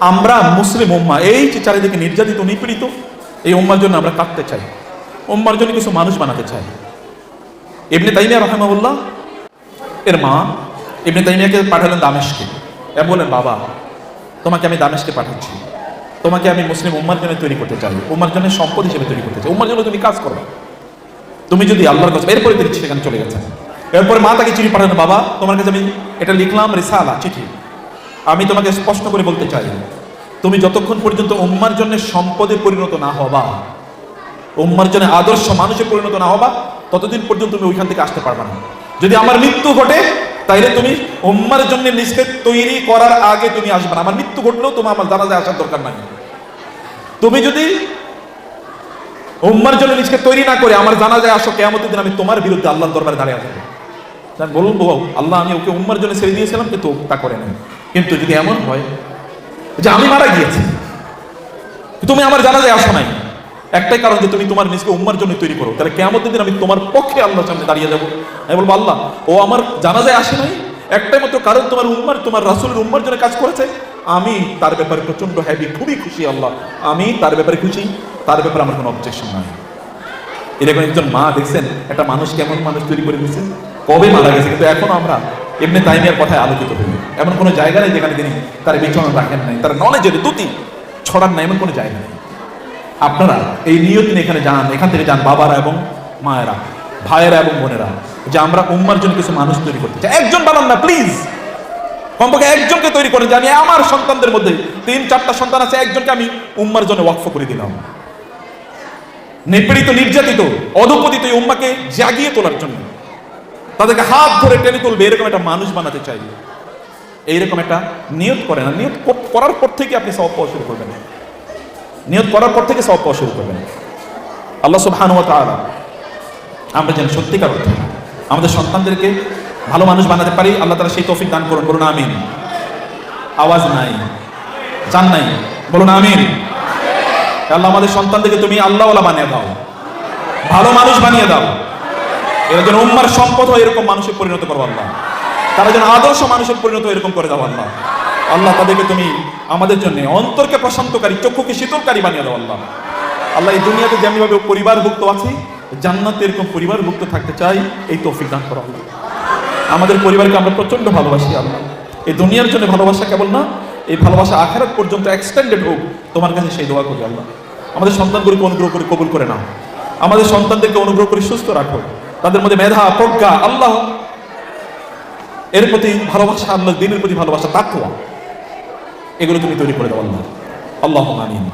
আমরা মুসলিম উম্মা, এই যে চারিদিকে নির্যাতিত, নিপীড়িত, এই উম্মার জন্য আমরা কাঁদতে চাই। উম্মার জন্য কিছু মানুষ বানাতে চাই। এমনি তাইমিয়া রহমাউল্লাহ এর মা এমনি তাইমিয়াকে পাঠালেন দামেশকে। এ বললেন, বাবা, তোমাকে আমি দামেশকে পাঠাচ্ছি। তোমাকে আমি মুসলিম উম্মার জন্য তৈরি করতে চাই। উম্মার জন্য সম্পদ হিসেবে তৈরি করতে চাই। উম্মার জন্য তুমি কাজ করো। তুমি যদি আল্লাহর কাছে এরপরে তিনি সেখানে চলে গেছেন। এরপরে মা তাকে চিঠি পাঠানো বাবা, তোমার কাছে আমি এটা লিখলাম রিসালা, চিঠি। আমি তোমাকে স্পষ্ট করে বলতে চাই, তুমি যতক্ষণ পর্যন্ত উম্মার জন্য সম্পদে পরিণত না হবা, উম্মার জন্য আদর্শ মানুষে পরিণত না হবা, ততদিন পর্যন্ত তুমি ওইখান থেকে আসতে পারবে না। যদি আমার মৃত্যু ঘটে, তাইলে তুমি উম্মার জন্য নিজকে তৈরি করার আগে তুমি আসবে না। আমার মৃত্যু ঘটলেও তোমার আমার জানাজায় আসার দরকার নাই। তুমি যদি উম্মার জন্য নিজকে তৈরি না করে, আমার জানা যায় আসো কেমন দিন আমি তোমার বিরুদ্ধে আল্লাহর দরবারে দাঁড়িয়ে আসব বলুন বাবু আল্লাহ, আমি ওকে উম্মার জন্য ছেড়ে দিয়েছিলাম, কিন্তু তা করে নাই। কিন্তু যদি এমন হয় যে আমি মারা গিয়েছি, তুমি আমার জানা যায় আসো নাই, একটাই কারণ যে তুমি তোমার নিজকে উম্মার জন্য তৈরি করো। তাহলে কেমন দিন আমি তোমার পক্ষে আল্লাহর সামনে দাঁড়িয়ে যাব। আমি বলব, আল্লাহ, ও আমার জানা যায় আসে নাই, একটাই মাত্র কারণ তোমার উম্মার, তোমার রাসুলের উম্মার জন্য কাজ করেছে। আমি তার ব্যাপারে প্রচণ্ড হ্যাপি খুবই খুশি, আল্লাহ। আমি তার ব্যাপারে খুশি, তার ব্যাপারে আমার কোনো অবজেকশন নাই। এরকম একজন মা দেখছেন, একটা মানুষ কেমন মানুষ তৈরি করে দিচ্ছে কবে মারা গেছে? কিন্তু এখন আমরা এমনি তাইমিয়ার কথায় আলোকিত হই এমন কোনো জায়গা নেই যেখানে তিনি তার বিচরণ রাখেন নাই, তার নলেজের দুটি ছড়ান নাই, এমন কোনো জায়গা নেই। আপনারা এই নিয়ত নিয়ে এখানে যান, এখান থেকে যান বাবারা এবং মায়েরা, ভাইয়েরা এবং বোনেরা, যে আমরা উম্মার জন্য কিছু মানুষ তৈরি করতে চাই। একজন বানান না প্লিজ কমপক্ষে একজনকে তৈরি করে জানি আমার সন্তানদের মধ্যে তিন, চারটা সন্তান আছে, একজনকে আমি উম্মার জন্য ওয়াকফ করে দিলাম। নিপীড়িত, নির্যাতিত, অধপতিত এই উম্মাকে জাগিয়ে তোলার জন্য। তাদেরকে হাত ধরে টেনে তুলবে, এরকম একটা মানুষ বানাতে চাই এইরকম একটা নিয়ত করে না। নিয়ত করার পর থেকে আপনি সব পাওয়া শুরু করবেন। নিয়ত করার পর থেকে সব পাওয়া শুরু করবেন। আল্লাহ সুবহানাহু ওয়া তাআলা আমরা যেন সত্যিকার অর্থে আমাদের সন্তানদেরকে ভালো মানুষ বানাতে পারি, আল্লাহ তাআলা সেই তৌফিক দান করুন। বলুন আমিন। আওয়াজ নাই। চান নাই। বলুন আমিন। আল্লাহ আমাদের সন্তানদেরকে তুমি আল্লাহওয়ালা বানিয়ে দাও। ভালো মানুষ বানিয়ে দাও। এরা যেন উম্মার সম্পদ হয় এরকম মানুষে পরিণত করো আল্লাহ। তারা যেন আদর্শ মানুষের পরিণত এরকম করে দাও আল্লাহ। আল্লাহ তাদেরকে তুমি আমাদের জন্য অন্তরকে প্রশান্তকারী, চক্ষুকে শীতলকারী বানিয়ে দাও আল্লাহ। আল্লাহ, এই দুনিয়াতে যেমনিভাবে পরিবারভুক্ত আছি, জান্নাতে এরকম পরিবারভুক্ত থাকতে চাই, এই তৌফিক দান করো আল্লাহ। আমাদের পরিবারকে আমরা প্রচণ্ড ভালোবাসি আল্লাহ। এই দুনিয়ার জন্য ভালোবাসা কেবল না, এই ভালোবাসা আখেরাত পর্যন্ত এক্সটেন্ডেড হোক, তোমার কাছে সেই দোয়া করি আল্লাহ। আমাদের সন্তানগুলিকে অনুগ্রহ করে কবুল করে নাও। আমাদের সন্তানদেরকে অনুগ্রহ করে সুস্থ রাখো। তাদের মধ্যে মেধা, প্রজ্ঞা, আল্লাহ। এর প্রতি ভালোবাসা, আল্লাহ দিনের প্রতি ভালোবাসা তাকুয়া এগুলো তুমি তৈরি করে দাও, আল্লাহ। আল্লাহ আমিন।